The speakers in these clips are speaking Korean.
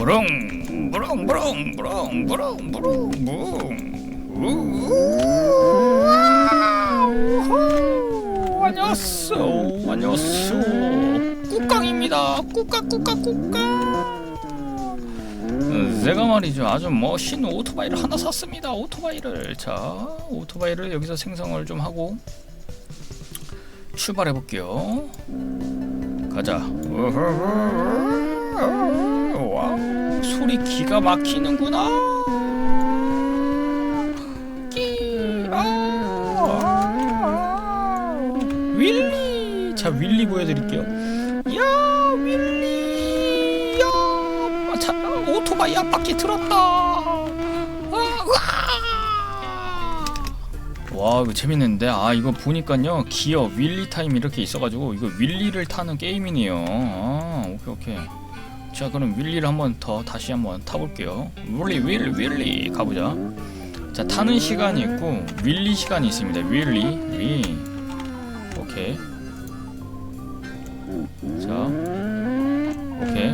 무릉 무릉 무릉 무릉 무릉 무릉 무릉 안녕하세요. 안녕하세요. 꾹깡입니다. 꾹깡 꾹깡 꾹깡. 음, 제가 말이죠. 아주 멋있는 오토바이를 하나 샀습니다. 오토바이를. 자 오토바이를 여기서 생성을 좀 하고 출발해 볼게요. 가자 와 소리 기가 막히는구나. 끼, 아, 윌리. 자 윌리 보여드릴게요. 야 윌리. 야 자, 오토바이 앞바퀴 들었다. 아. 와 이거 재밌는데? 아 이거 보니까요 기어 윌리 타임 이렇게 있어가지고 이거 윌리를 타는 게임이네요. 아 오케이 오케이 자 그럼 윌리를 한 번 더 다시 한번 타볼게요. 윌리 윌리 윌리 가보자. 자 타는 시간이 있고 윌리 시간이 있습니다. 윌리. 위 오케이. 자 오케이.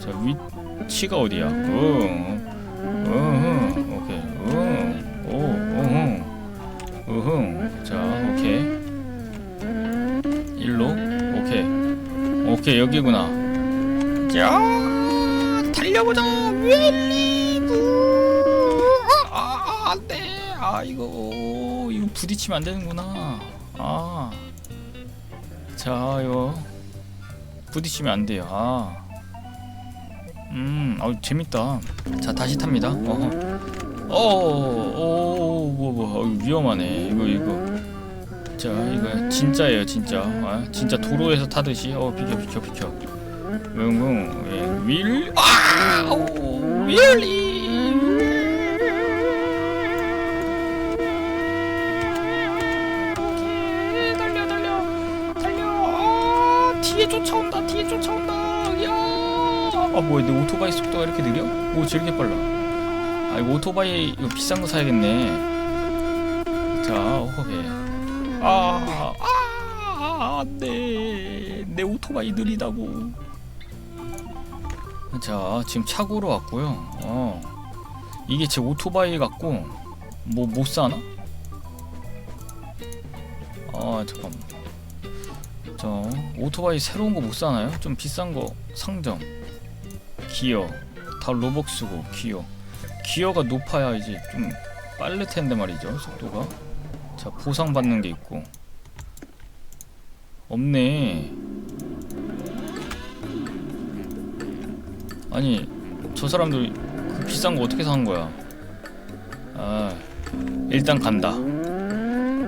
자 위치가 어디야? 응 응, 오케이. 응, 오, 으흥 으흥 자 오케이. 일로. 오케이. 오케이 여기구나 자 달려보자 웰리브 아, 아 안 돼 아 이거 이거 부딪히면 안 되는구나 아 자 이거 부딪히면 안 돼요 아 음, 아 재밌다. 자, 다시 탑니다. 어허. 어, 어, 뭐, 뭐, 어, 위험하네. 이거, 이거. 자, 이거 진짜예요, 진짜. 아, 진짜 도로에서 타듯이. 어, 비켜, 비켜, 비켜. 응응, 예, 윌, 아, 오, 윌리. 달려, 달려, 달려. 아, 뒤에 쫓아온다, 뒤에 쫓아온다. 야, 아, 뭐야, 내 오토바이 속도가 이렇게 느려? 오, 저렇게 빨라. 아 이거 오토바이 이거 비싼 거 사야겠네. 자, 오케이. 아, 아, 안 돼. 내 오토바이 느리다고. 자, 지금 차고로 왔고요. 어, 이게 제 오토바이 같고 뭐 못 사나? 아, 잠깐만. 저 오토바이 새로운 거 못 사나요? 좀 비싼 거 상점. 기어. 다 로벅스고 기어. 기어가 높아야 이제 좀 빠를 텐데 말이죠 속도가 자 보상 받는 게 있고 없네 아니 저 사람들 그 비싼 거 어떻게 사는 거야 아 일단 간다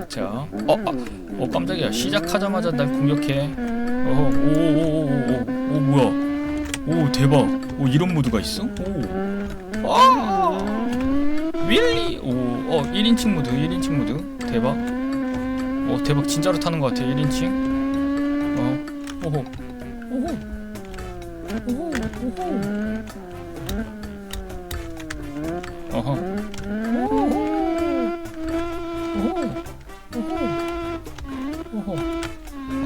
자 어, 아, 어 깜짝이야 시작하자마자 날 공격해 어 오오오오오 오 뭐야 오 대박 오 이런 모드가 있어 오 아! 윌리! 오, 어, 1인칭 모드, 1인칭 모드. 대박. 오, 대박. 진짜로 타는 것 같아, 1인칭. 어. 오호. 오호, 오호. 어허.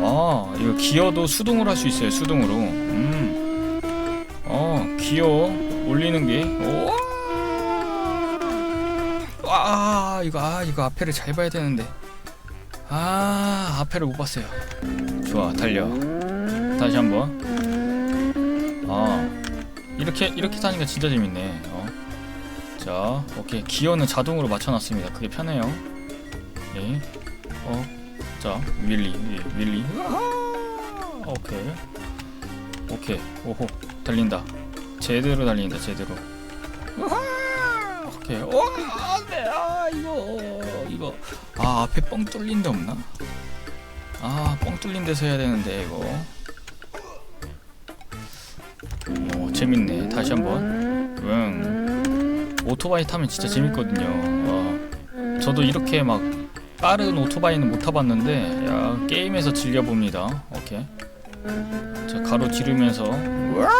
아, 이거 기어도 수동으로 할 수 있어요, 수동으로. 음. 어, 기어 올리는 게, 오! 아 이거 아 이거 앞에를 잘 봐야 되는데 아 앞에를 못 봤어요 좋아 달려 다시 한번 아 이렇게 이렇게 타니까 진짜 재밌네. 어. 자 오케이. 기어는 자동으로 맞춰놨습니다. 그게 편해요. 네. 어자 윌리 예, 아하! 오케이. 오케이. 오호. 달린다. 제대로 달린다 제대로! 오케이. 와 안돼 아 이거 이거. 아 앞에 뻥 뚫린 데 없나? 아 뻥 뚫린 데서 해야 되는데 이거 오 재밌네. 다시 한번. 응. 오토바이 타면 진짜 재밌거든요. 와, 저도 이렇게 막 빠른 오토바이는 못 타봤는데 야 게임에서 즐겨봅니다. 오케이. 자 가로 지르면서 와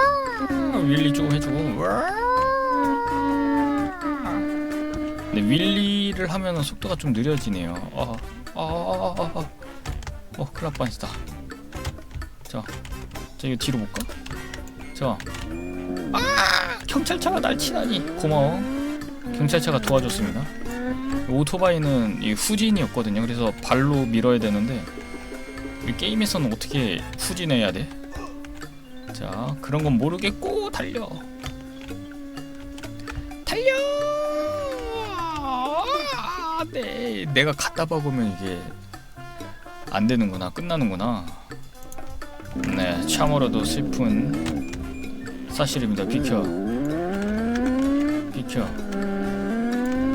윌리 조금 해주고 와 근데 윌리를 하면은 속도가 좀 느려지네요. 아, 아, 아, 아, 아. 어, 큰일 날 뻔했다. 자, 자, 이거 뒤로 볼까? 자, 아 경찰차가 날 치다니. 고마워. 경찰차가 도와줬습니다. 오토바이는 이 후진이었거든요. 그래서 발로 밀어야 되는데 이 게임에서는 어떻게 후진해야 돼? 자 그런 건 모르겠고 달려. 달려! 아, 네. 내가 갖다 박으면 이게 안 되는구나. 끝나는구나. 네 참으로도 슬픈 사실입니다. 비켜. 비켜.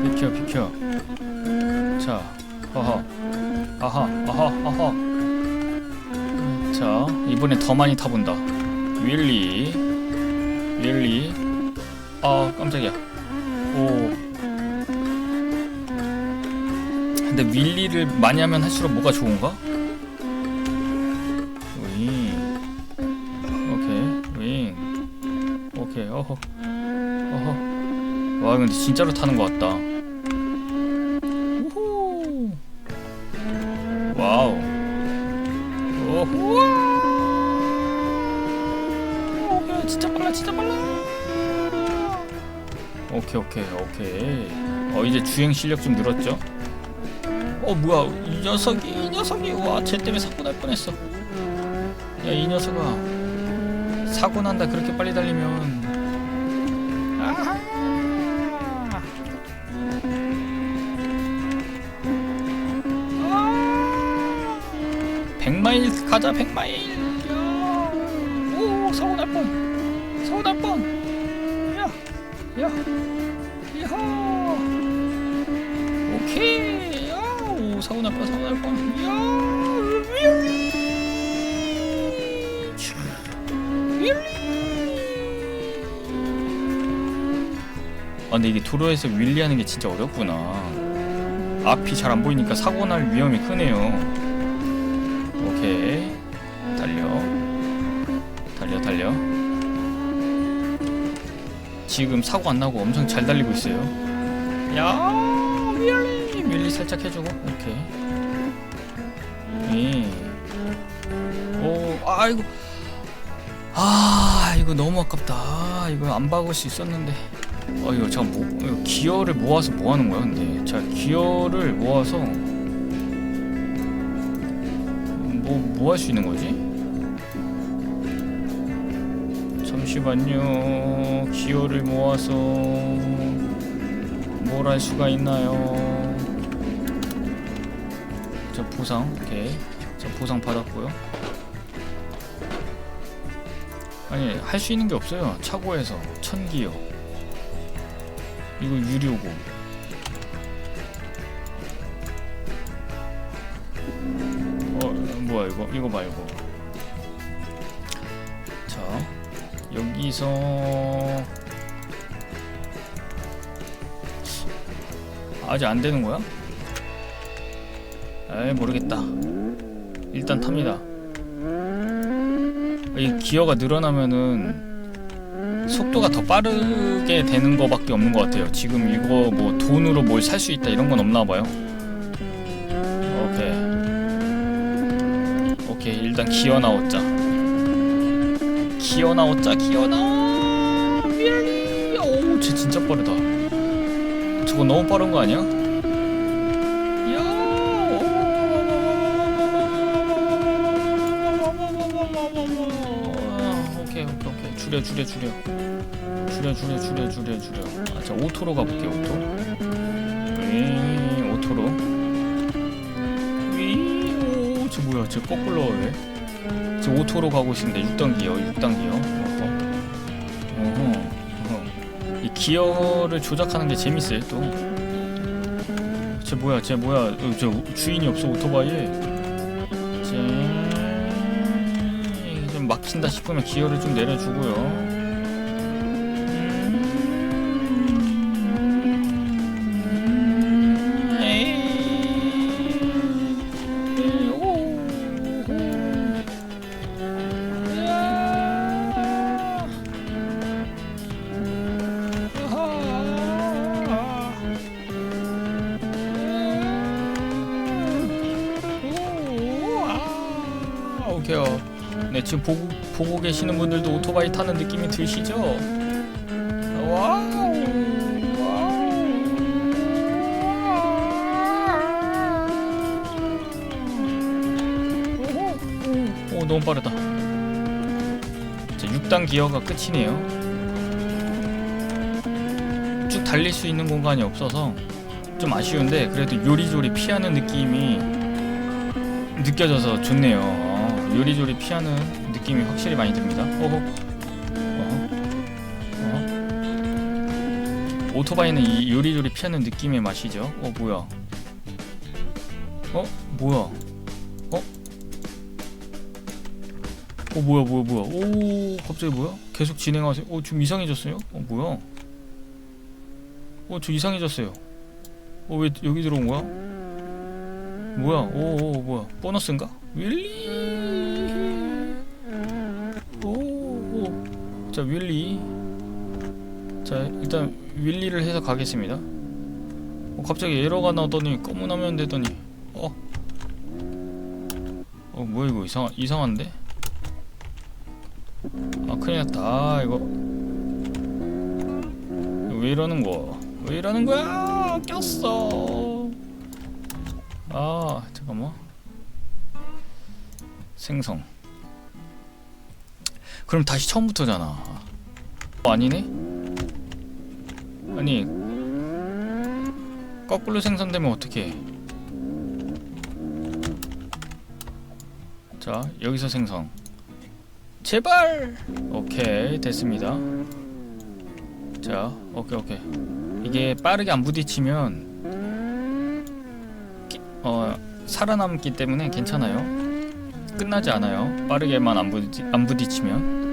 비켜 비켜. 자 허허. 아하 아하 아하. 자 이번엔 더 많이 타본다. 윌리. 윌리. 아 깜짝이야. 오. 근데 윌리를 많이 하면 할수록 뭐가 좋은가? 근데 진짜로 타는 것 같다. 우후. 와우. 오호. 야, 진짜 빨라 진짜 빨라. 오케이 오케이 오케이. 어 이제 주행 실력 좀 늘었죠? 어 뭐야. 이 녀석이 이 녀석이. 와쟤 때문에 사고 날 뻔했어. 야 이 녀석아. 사고 난다. 그렇게 빨리 달리면 가자 100마일 야. 오 사고 날뻔 사고 날뻔 야야 야하. 오케이. 야오 사고 날뻔 사고 날뻔 야 윌리. 윌리. 아 근데 이게 도로에서 윌리하는 게 진짜 어렵구나. 앞이 잘 안 보이니까 사고 날 위험이 크네요 오케이 달려. 달려 달려. 지금 사고 안 나고 엄청 잘 달리고 있어요. 야 윌리 윌리 살짝 해주고 오케이 예. 오 아이고. 아 이거 너무 아깝다. 아, 이거 안 박을 수 있었는데. 어 이거 잠깐 뭐 이거 기어를 모아서 뭐 하는 거야 근데. 자 기어를 모아서 뭐 뭐 할 수 있는 거지? 잠시만요. 기어를 모아서 뭘 할 수가 있나요? 저 보상 오케이. 저 보상 받았고요. 아니 할 수 있는 게 없어요. 차고에서. 천기요 이거 유료고 이거 말고 자 여기서 아직 안 되는 거야? 에이 모르겠다 일단 탑니다 이 기어가 늘어나면은 속도가 더 빠르게 되는 거밖에 없는 것 같아요. 지금 이거 뭐 돈으로 뭘 살 수 있다 이런 건 없나 봐요. 오케이 일단 기어 나왔자. 기어 나왔자 기어 나와. 미안해. 오우 쟤 진짜 빠르다. 저거 너무 빠른 거 아니야? 오케이 줄여 줄여 줄여 줄여 줄여 줄여 줄여 줄여 아, 자 오토로 가볼게요 오토 위 뭐야 저 거꾸로 왜저 오토로 가고 있습니다 6단기요 6단기요? 어허 어허. 어허. 이 기어를 조작하는 게 재밌어요 또쟤 뭐야 쟤 뭐야? 어, 저 주인이 없어 오토바이에? 쟤 좀 막힌다 싶으면 기어를 좀 내려주고요. 네 지금 보고 보고 계시는 분들도 오토바이 타는 느낌이 드시죠? 오, 너무 빠르다. 자, 6단 기어가 끝이네요. 쭉 달릴 수 있는 공간이 없어서 좀 아쉬운데 그래도 요리조리 피하는 느낌이 느껴져서 좋네요. 어, 요리조리 피하는 느낌이 확실히 많이 듭니다. 어허. 어허. 어허. 오토바이는 이 요리조리 피하는 느낌의 맛이죠. 어 뭐야? 어 뭐야? 어? 어 뭐야 뭐야 뭐야? 오 갑자기 뭐야? 계속 진행하세요. 어 좀 이상해졌어요? 어 뭐야? 어 저 이상해졌어요. 어 왜 여기 들어온 거야? 뭐야? 오, 오 뭐야? 보너스인가? 윌리. 자 윌리. 자 일단 윌리를 해서 가겠습니다. 어, 갑자기 에러가 나더니 검은 화면 되더니 어. 어 뭐야 이거 이상 이상한데? 아 큰일 났다. 아, 이거 왜 이러는 거? 왜 이러는 거야? 꼈어. 아 잠깐만. 생성. 그럼 다시 처음부터잖아. 어, 아니네? 아니 거꾸로 생성되면 어떡해? 자 여기서 생성. 제발. 오케이 됐습니다. 자 오케이 오케이. 이게 빠르게 안 부딪히면 끼- 어 살아남기 때문에 괜찮아요. 끝나지 않아요. 빠르게만 안 부딪 안 부딪히면.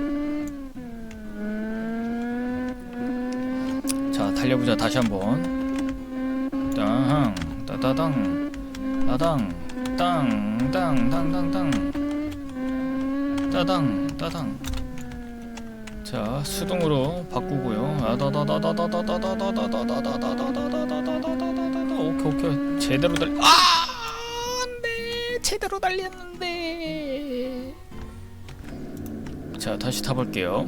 자 달려보자 다시 한번. 땅 따다당 따당 따당 따당. 자 수동으로 바꾸고요. 이건 또 뭐야 자전거 사용 자시죠 오케이 자 여기서 생성 오케이 자 다시 타볼게요.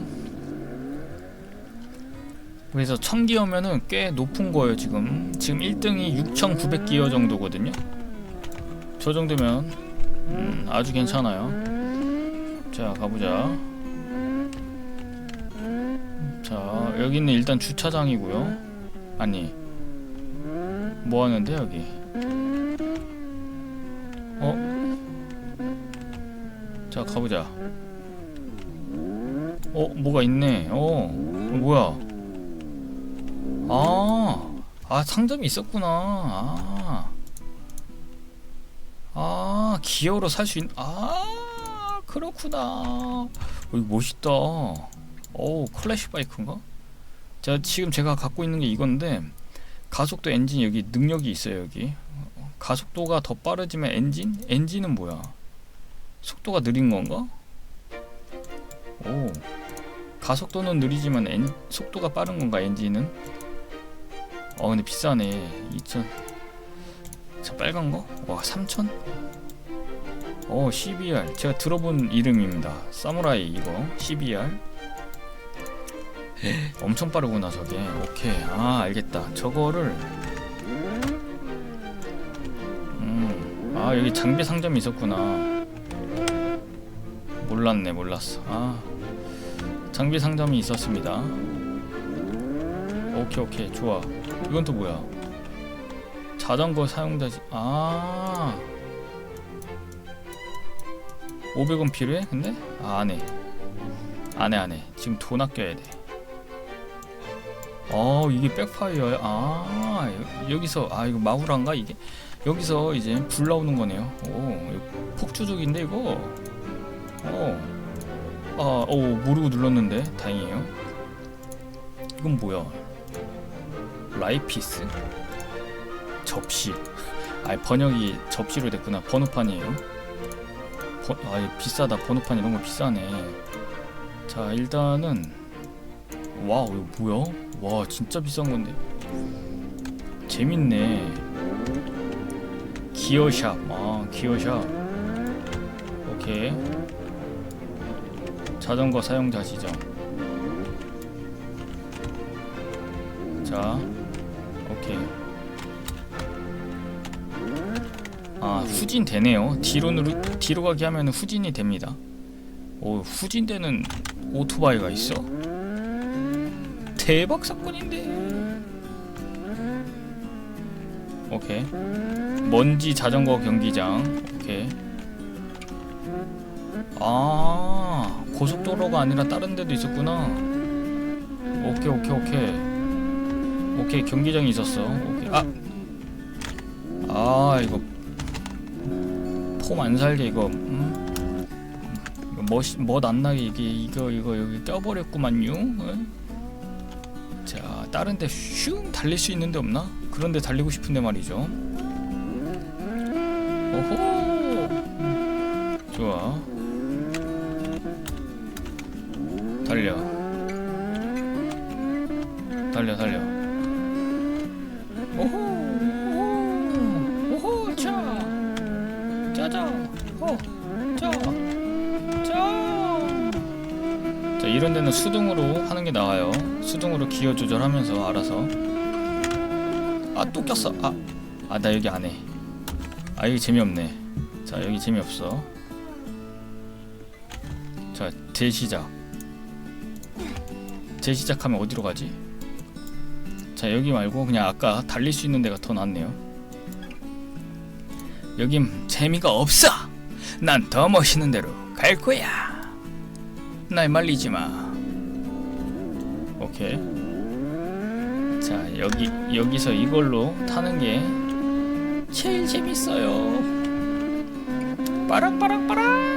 그래서 1000기 어면은 꽤 높은 거예요 지금. 지금 1등이 6900기어 정도거든요. 저 정도면 음, 아주 괜찮아요. 자 가보자. 자 여기는 일단 주차장이고요. 아니 뭐 하는데 여기? 어? 자 가보자 어 뭐가 있네 어, 어 뭐야 아, 아 상점이 있었구나 아, 아 기어로 살 수 있.. 아 그렇구나 어, 이거 멋있다 어우 클래시 바이크인가? 자 지금 제가 갖고 있는 게 이건데 가속도 엔진 여기 능력이 있어요 여기 가속도가 더 빠르지만 엔진? 엔진은 뭐야? 속도가 느린 건가? 오 가속도는 느리지만 엔, 속도가 빠른 건가 엔진은? 어 근데 비싸네. 2000저 빨간 거? 와 3000? 어 CBR 제가 들어본 이름입니다. 사무라이 이거. CBR 엄청 빠르구나 저게. 오케이. 아 알겠다. 저거를. 음아 여기 장비 상점이 있었구나. 몰랐네 몰랐어. 아 장비 상점이 있었습니다. 오케이 오케이. 좋아. 이건 또 뭐야? 자전거 사용자지. 아. 500원 필요해? 근데? 아, 안해. 안해 안해. 지금 돈 아껴야 돼. 어 이게 백파이어야? 아 여- 여기서 아 이거 마구란가 이게? 여기서 이제 불 나오는 거네요. 오 폭주족인데 이거? 어 아오 모르고 눌렀는데. 다행이에요. 이건 뭐야? 라이피스? 접시. 아 번역이 접시로 됐구나. 번호판이에요. 번, 아 비싸다. 번호판 이런 거 비싸네. 자 일단은 와우 이거 뭐야? 와 진짜 비싼 건데. 재밌네. 기어샵. 아 기어샵. 오케이 자전거 사용자 지정 자, 오케이. 아, 후진 되네요. 뒤로 뒤로 가기 하면 후진이 됩니다. 오, 후진되는 오토바이가 있어? 대박 사건인데. 오케이. 먼지 자전거 경기장. 오케이. 아, 고속도로가 아니라 다른 데도 있었구나. 오케이, 오케이, 오케이. 오케이, 경기장이 있었어. 오케이. 아. 아, 이거 폼 안 살게 이거. 음? 이거 멋 멋안 나게 이게 이거 이거 여기 껴버렸구만요. 어? 자, 다른 데 슝 달릴 수 있는 데 없나? 그런 데 달리고 싶은데 말이죠. 오호. 좋아. 달려. 달려 달려. 오호. 오호. 오호. 자. 짜자. 호. 자. 자. 자, 이런 데는 수동으로 하는 게 나아요. 수동으로 기어 조절하면서 알아서. 아, 또 꼈어. 아. 아, 나 여기 안 해. 아, 여기 재미없네. 자, 여기 재미없어. 자, 재시작. 재시작하면 어디로 가지? 자, 여기 말고 그냥 아까 달릴 수 있는 데가 더 낫네요. 여긴 재미가 없어. 난 더 멋있는 데로 갈 거야. 날 말리지 마. 오케이. 자, 여기 여기서 이걸로 타는 게 제일 재밌어요. 빠락빠락빠락.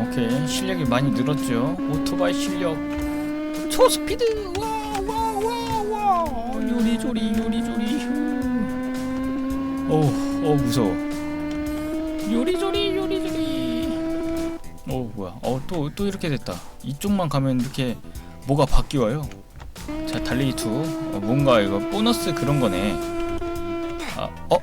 오케이 실력이 많이 늘었죠. 오토바이 실력. 초스피드! 와와와와! 요리조리 요리조리. 오우 어 무서워 요리조리 요리조리. 어 뭐야. 어또 또 이렇게 됐다. 이쪽만 가면 이렇게 뭐가 바뀌어요? 자 달리기 2 어, 뭔가 이거 보너스 그런 거네. 아 어